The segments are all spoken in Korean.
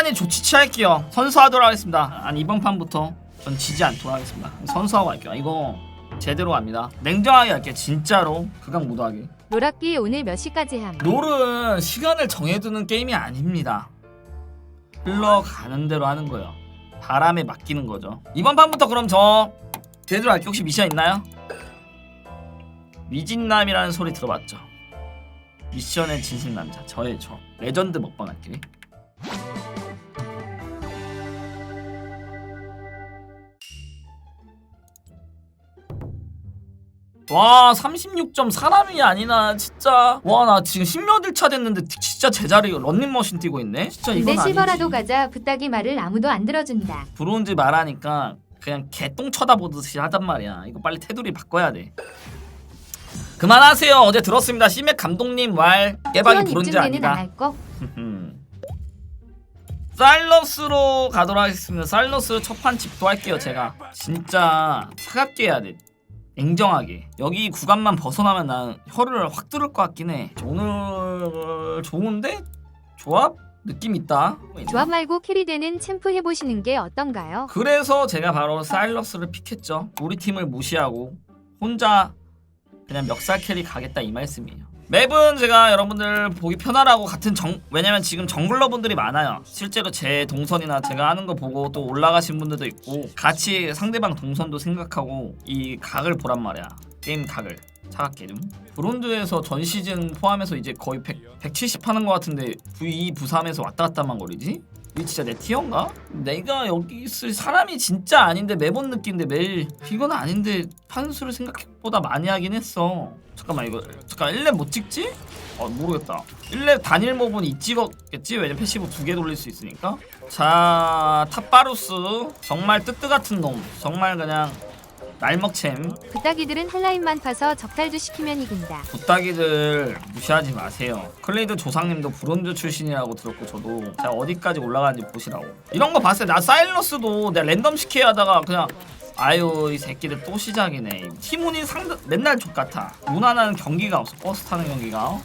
시간이 좋지 할게요. 선수하도록 하겠습니다. 아니 이번 판부터 전 지지 않도록 하겠습니다. 선수하고 할게요. 이거 제대로 합니다. 냉정하게 할게요. 진짜로 극강 무도하게. 노락기 오늘 몇 시까지 함? 롤은 시간을 정해두는 게임이 아닙니다. 흘러가는 대로 하는 거예요. 바람에 맡기는 거죠. 이번 판부터 그럼 저 제대로 할게 혹시 미션 있나요? 미진남이라는 소리 들어봤죠? 미션의 진심 남자 저의 저 레전드 먹방 할게. 와 36점 사람이 아니나 진짜. 와 나 지금 10몇 차 됐는데 진짜 제자리 런닝머신 뛰고 있네? 진짜 이건 근데 실버라도 아니지 가자. 부탁이 말을 아무도 안 들어준다. 브론즈 말하니까 그냥 개똥 쳐다보듯이 하단 말이야. 이거 빨리 테두리 바꿔야 돼. 그만하세요. 어제 들었습니다. 시맥 감독님 말 깨박이 T1 브론즈 입증되는 아니다. 안할 거? 사일러스로 가도록 하겠습니다. 사일러스 첫판 집도 할게요 제가. 진짜 차갑게 해야 돼 냉정하게. 여기 구간만 벗어나면 난 혀를 확 뚫을 것 같긴 해. 오늘 좋은데? 조합? 느낌 있다. 조합 말고 캐리되는 챔프 해보시는 게 어떤가요? 그래서 제가 바로 사일러스를 픽했죠. 우리 팀을 무시하고 혼자 그냥 멱살 캐리 가겠다 이 말씀이에요 맵은 제가 여러분들 보기 편하라고 같은 정 왜냐면 지금 정글러 분들이 많아요. 실제로 제 동선이나 제가 하는 거 보고 또 올라가신 분들도 있고 같이 상대방 동선도 생각하고 이 각을 보란 말이야. 게임 각을. 차갑게 좀 브론즈에서 전 시즌 포함해서 이제 거의 100, 170 하는 것 같은데 V2, V3에서 왔다 갔다 만 거리지? 이게 진짜 내 티어인가? 내가 여기 있을 사람이 진짜 아닌데 매번 느낀데 매일 이건 아닌데 판수를 생각보다 많이 하긴 했어 잠깐만 이거 잠깐 1렙 못 찍지? 어 모르겠다 1렙 단일 몹은 이 찍었겠지? 왜냐면 패시브 두 개 돌릴 수 있으니까 자 탑바루스 정말 뜨뜨 같은 놈 정말 그냥 날먹챔 부탁이들은 한라인만 파서 적탈도 시키면 이긴다. 부따기들 무시하지 마세요. 클레이드 조상님도 브론즈 출신이라고 들었고 저도 제가 어디까지 올라가는지 보시라고. 이런 거 봤어요. 나 사일러스도 내가 랜덤 시케 하다가 그냥 아유 이 새끼들 또 시작이네. 티문이 상대 맨날 족 같아. 무난한 경기가 없어. 버스 타는 경기가.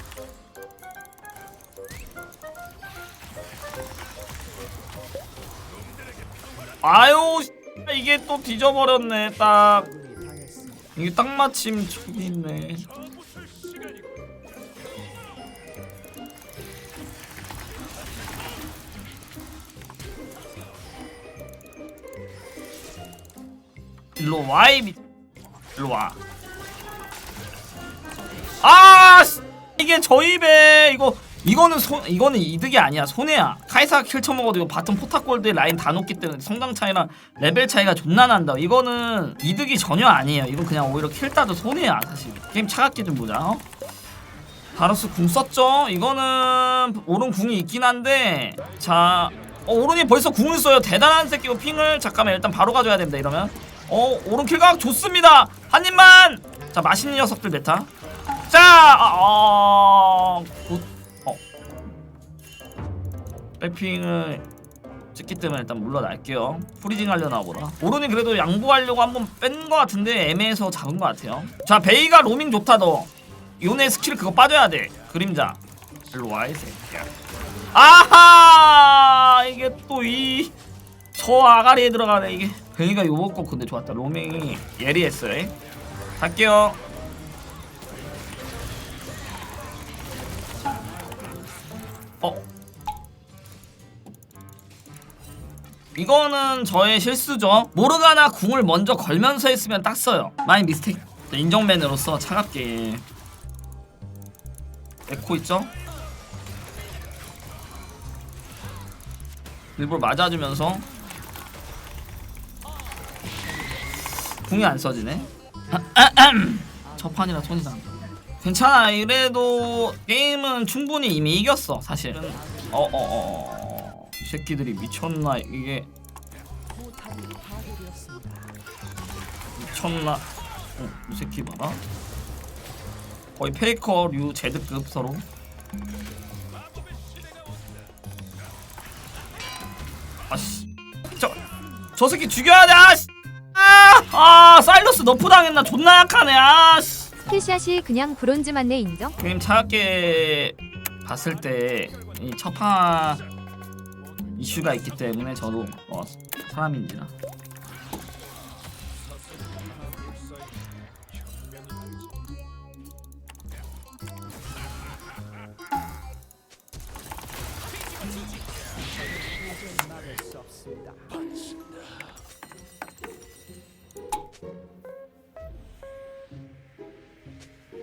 아유 씨, 이게 또 뒤져버렸네 딱. 이게 딱 마침 저기 있네. 일로 와, 이 미... 일로 와. 아, 씨! 이게 저희 배 이거 이거는 손 이거는 이득이 아니야 손해야. 카이사 킬 쳐먹어도 이거 바텀 포탑골드에 라인 다 놓기 때문에 성장 차이랑 레벨 차이가 존나 난다. 이거는 이득이 전혀 아니에요. 이건 그냥 오히려 킬 따도 손해야 사실. 게임 차갑게 좀 보자. 어? 바로스 궁 썼죠? 이거는 오른 궁이 있긴 한데 자 어, 오른이 벌써 궁을 써요 대단한 새끼고 핑을 잠깐만 일단 바로 가져야 됩니다 이러면 어 오른 킬각 좋습니다 한 입만 자 맛있는 녀석들 메타 자 어, 굿. 어. 백핑을 찍기 때문에 일단 물러날게요. 프리징 하려나 보다. 오른이 그래도 양보하려고 한번 뺀 것 같은데 애매해서 잡은 것 같아요. 자 베이가 로밍 좋다 너. 요네 스킬 그거 빠져야 돼. 그림자. 일로 와이 새끼야. 아하! 이게 또 이 저 아가리에 들어가네 이게. 베이가 요번 거 근데 좋았다. 로밍이 예리했어요. 갈게요. 어 이거는 저의 실수죠. 모르가나 궁을 먼저 걸면서 했으면 딱 써요. 많이 미스테이크 인정맨으로서 차갑게. 에코 있죠? 일부러 맞아주면서. 궁이 안 써지네. 첫 판이라 손이 나 괜찮아. 이래도 게임은 충분히 이미 이겼어 사실 어어어 이 새끼들이 미쳤나? 이게 미쳤나? 어, 이 새끼 봐라. 거의 페이커류 제드급 서로. 아씨. 저, 저 새끼 죽여야 돼 아씨! 아, 아 사일러스 너프 당했나? 존나 약하네 아씨. 스킬샷이 그냥 브론즈만 내 인정? 게임 차갑게 봤을 때 이 첫판 이슈가 있기 때문에 저도 어, 사람입니다.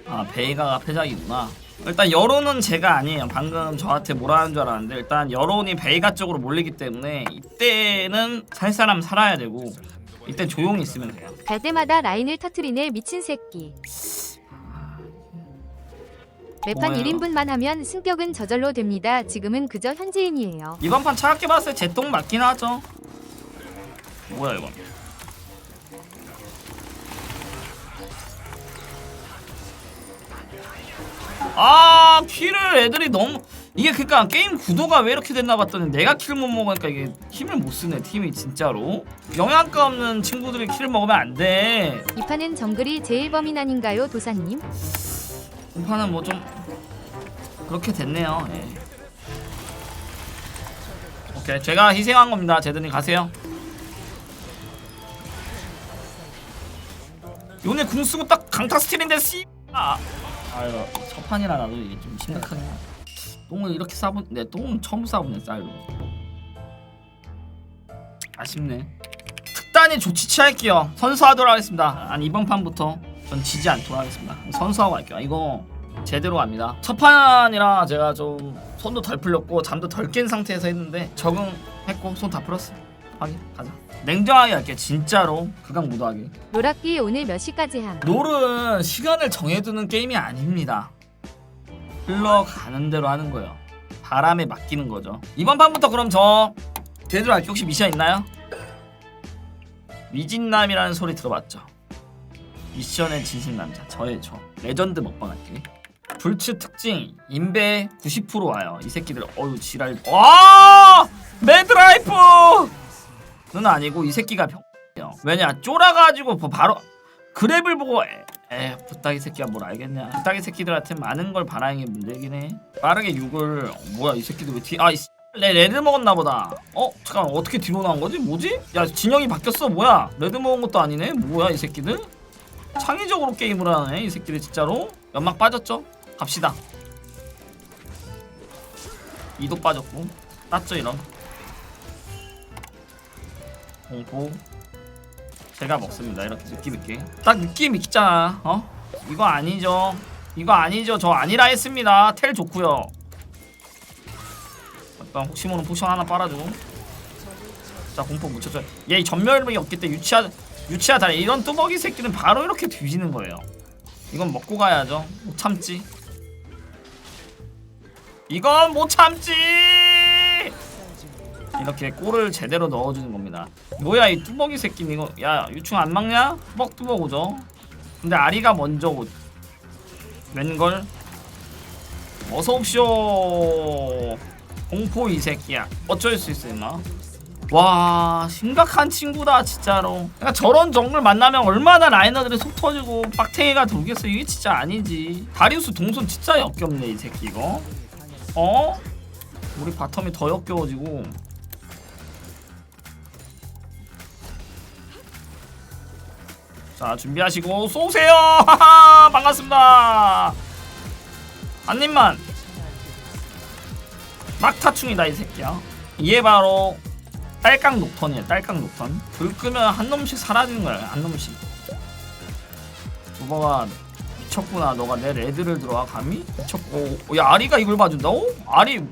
아 베이가가 패작이구나 일단 여론은 제가 아니에요 방금 저한테 뭐라 하는 줄 알았는데 일단 여론이 베이가 쪽으로 몰리기 때문에 이때는 살 사람 살아야 되고 이때 조용히 있으면 돼요 갈 때마다 라인을 터트리네 미친 새끼. 매판 뭐예요? 1인분만 하면 승격은 저절로 됩니다. 지금은 그저 현지인이에요. 이번 판 차갑게 봤을 때 제똥 맞긴 하죠 뭐야 이건 아 키를 애들이 너무 이게 그니까 게임 구도가 왜 이렇게 됐나 봤더니 내가 킬 못 먹으니까 이게 힘을 못 쓰네 팀이 진짜로. 영양가 없는 친구들이 킬 먹으면 안돼. 이 판은 정글이 제일 범인 아닌가요, 도사님? 이 판은 뭐 좀 그렇게 됐네요 예. 오케이 제가 희생한 겁니다. 제드님 가세요. 요네 궁 쓰고 딱 강타 스틸인데 씨. 아, 아유 첫 판이라 나도 이게 좀 심각하네. 똥을 이렇게 싸본 내 똥은 처음 싸보네 쌀로. 아쉽네. 특단의 조치 취할게요. 선수하도록 하겠습니다. 한 이번 판부터 전 지지 않도록 하겠습니다. 선수하고 할게요. 이거 제대로 갑니다. 첫 판이라 제가 좀 손도 덜 풀렸고 잠도 덜 깬 상태에서 했는데 적응했고 손 다 풀었어. 확인 가자 냉정하게 할게 진짜로 극강 무도하게 노락기 오늘 몇 시까지 함? 롤은 시간을 정해두는 게임이 아닙니다. 흘러가는 대로 하는 거예요. 바람에 맡기는 거죠. 이번 판부터 그럼 저 제대로 할게 혹시 미션 있나요? 위진남이라는 소리 들어봤죠? 미션의 진심 남자 저의 저 레전드 먹방 할게. 불츠 특징 인베 90% 와요. 이 새끼들 어유 지랄. 와 매드라이프 는 아니고 이 새끼가 병이에요. 왜냐 쫄아가지고 뭐 바로 그랩을 보고 에, 에 부따기 새끼가 뭘 알겠냐. 부따기 새끼들한테 많은 걸 바라는 게 문제긴 해. 빠르게 6을 어, 뭐야 이 새끼들 왜 뒤 아이 레, 레드 먹었나 보다. 어? 잠깐 어떻게 뒤로 나온 거지? 뭐지? 야 진영이 바뀌었어. 뭐야? 레드 먹은 것도 아니네? 뭐야 이 새끼들? 창의적으로 게임을 하네 이 새끼들 진짜로. 연막 빠졌죠? 갑시다. 이도 빠졌고. 땄죠 이런 공포 제가 먹습니다. 이렇게 느낌 있게. 딱 느낌 있잖아. 어? 이거 아니죠. 이거 아니죠. 저 아니라 했습니다. 텔 좋고요. 일단 혹시 모르는 포션 하나 빨아주고. 자 공포 묻혀줘 얘 전멸력이 없기 때문에 유치하 유치하다 이런 뚜벅이 새끼는 바로 이렇게 뒤지는 거예요. 이건 먹고 가야죠. 못 참지. 이건 못 참지 이렇게 골을 제대로 넣어주는 겁니다. 뭐야 이 뚜벅이 새끼 이거 야 유충 안 막냐? 뚜벅 뚜벅 오죠. 근데 아리가 먼저 오. 웬걸? 어서 옵쇼. 공포 이 새끼야. 어쩔 수 있어 임마. 와 심각한 친구다 진짜로. 그러니까 저런 정글 만나면 얼마나 라이너들이 속 터지고 빡탱이가 돌겠어 이게 진짜 아니지. 다리우스 동선 진짜 역겹네 이 새끼 이거. 어? 우리 바텀이 더 역겨워지고 자 준비하시고 쏘세요. 반갑습니다. 한 입만. 막타충이다 이 새끼야. 이게 바로 딸깍 녹턴이야 딸깍 녹턴. 불 끄면 한 놈씩 사라지는 거야 한 놈씩. 두버가 미쳤구나 너가 내 레드를 들어와 감히? 미쳤고. 어, 야 아리가 이걸 봐준다고? 아리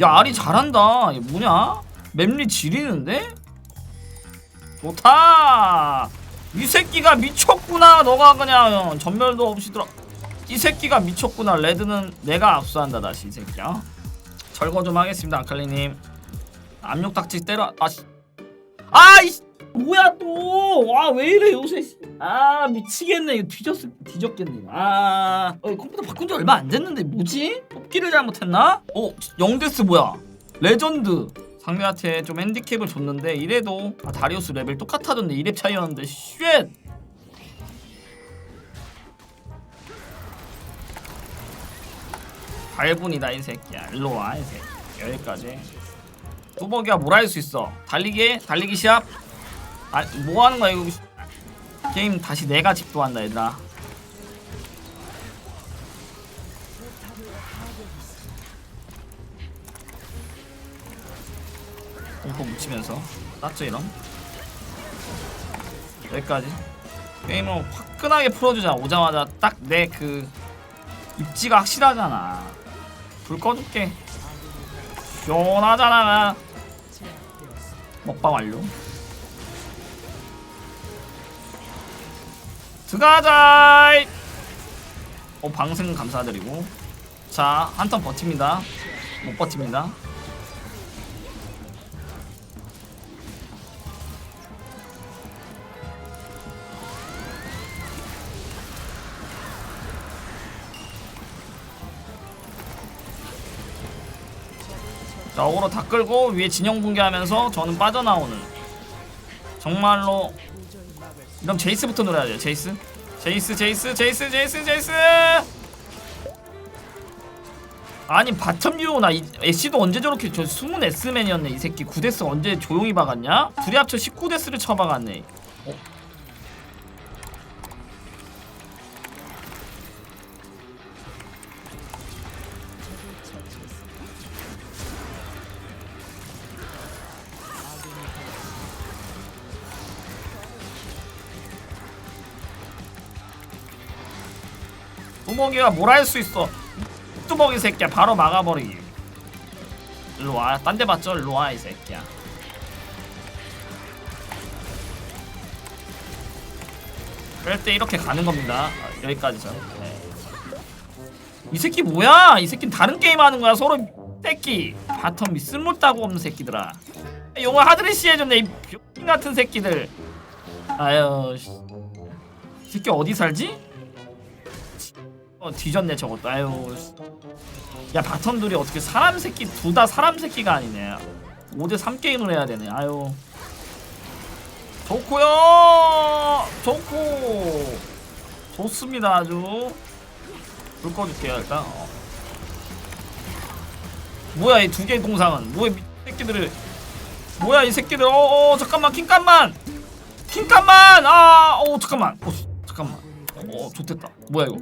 야 아리 잘한다. 뭐냐? 맵리 지리는데? 좋다 이 새끼가 미쳤구나. 너가 그냥 전멸도 없이 들어. 이 새끼가 미쳤구나. 레드는 내가 압수한다 다시 이 새끼야. 절거 좀 하겠습니다 아칼리님. 압력딱지 때려. 아씨. 아이 뭐야 또아왜 이래 요새 씨. 아 미치겠네. 이거 뒤졌 뒤졌겠네. 아 어, 컴퓨터 바꾼 지 얼마 안 됐는데 뭐지? 뽑기를 잘못했나? 어 영데스 뭐야? 레전드 상대한테 좀 핸디캡을 줬는데 이래도 아, 다리우스 레벨 똑같아졌네. 2렙 차이였는데. 쉣! 발분이다 이 새끼야. 일로 와 이 새끼. 여기까지. 뚜벅이가 뭘할 수 있어? 달리기? 달리기 시합? 아, 뭐 하는 거야 이거? 게임 다시 내가 집도한다 얘들아 공포 묻히면서. 땄죠 이런? 여기까지. 게임을 화끈하게 풀어주자. 오자마자 딱 내 그 입지가 확실하잖아. 불 꺼줄게. 시원하잖아. 먹방 완료. 들어가자 어 방생 감사드리고. 자 한 턴 버팁니다. 못 버팁니다 자 어그로 다 끌고 위에 진영 붕괴하면서 저는 빠져나오는. 정말로. 그럼 제이스부터 놀아야 돼요 제이스? 제이스 제이스 제이스 제이스 제이스! 아니 바텀 유오나 이 애쉬도 언제 저렇게 저 숨은 S맨이었네 이 새끼. 9데스 언제 조용히 박았냐? 둘이 합쳐 19데스를 쳐박았네 뚜벅이가 뭘 할 수 있어. 뚜벅이 새끼야 바로 막아버리기. 일로 와 딴 데 봤죠? 일로 와 이 새끼야. 그럴 때 이렇게 가는 겁니다. 아, 여기까지죠. 네. 이 새끼 뭐야? 이 새끼는 다른 게임 하는 거야 서로 새끼. 바텀이 쓸모따고 없는 새끼들아. 용어 하드리시 해줬네 이병 같은 새끼들. 아유 씨. 이 새끼 어디 살지? 어 뒤졌네 저것도. 아유. 씨. 야 바텀 둘이 어떻게 사람 새끼 둘 다 사람 새끼가 아니네. 5대3 게임을 해야 되네. 아유. 좋고요. 좋고. 좋습니다 아주. 불 꺼줄게요 일단. 어. 뭐야 이 두 개의 동상은? 뭐야 이 새끼들을. 뭐야 이 새끼들. 어어 잠깐만 킹깐만! 킹깐만! 아어 잠깐만. 어 잠깐만. 어 좋됐다. 뭐야 이거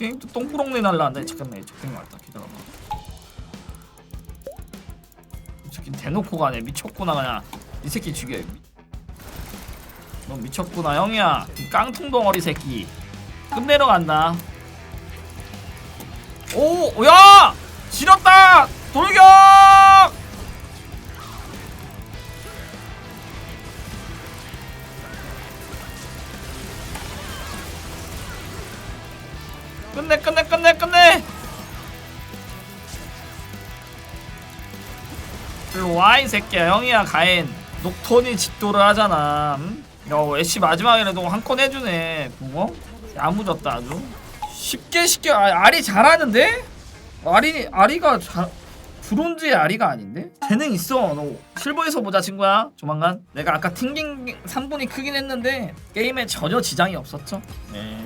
게임? 또 똥구렁내 날라간다 잠깐만 적당히 왔다. 기다려봐. 이 새끼 대놓고 가네. 미쳤구나 그냥. 이 새끼 죽여. 너 미쳤구나 형이야. 이 깡통 덩어리 새끼. 끝내러 간다. 오, 야! 지렸다! 돌격! 끝내, 끝내, 끝내, 끝내! 일로 와, 이 새끼야. 형이야, 가인. 녹톤이 집도를 하잖아. 음? 야, 애쉬 마지막에라도 한 건 해주네. 붕어? 야무졌다, 아주. 쉽게 쉽게 아, 아리 잘하는데? 아리 아리가 잘 브론즈의 아리가 아닌데? 재능 있어 너 실버에서 보자 친구야 조만간 내가 아까 튕긴 3분이 크긴 했는데 게임에 전혀 지장이 없었죠 네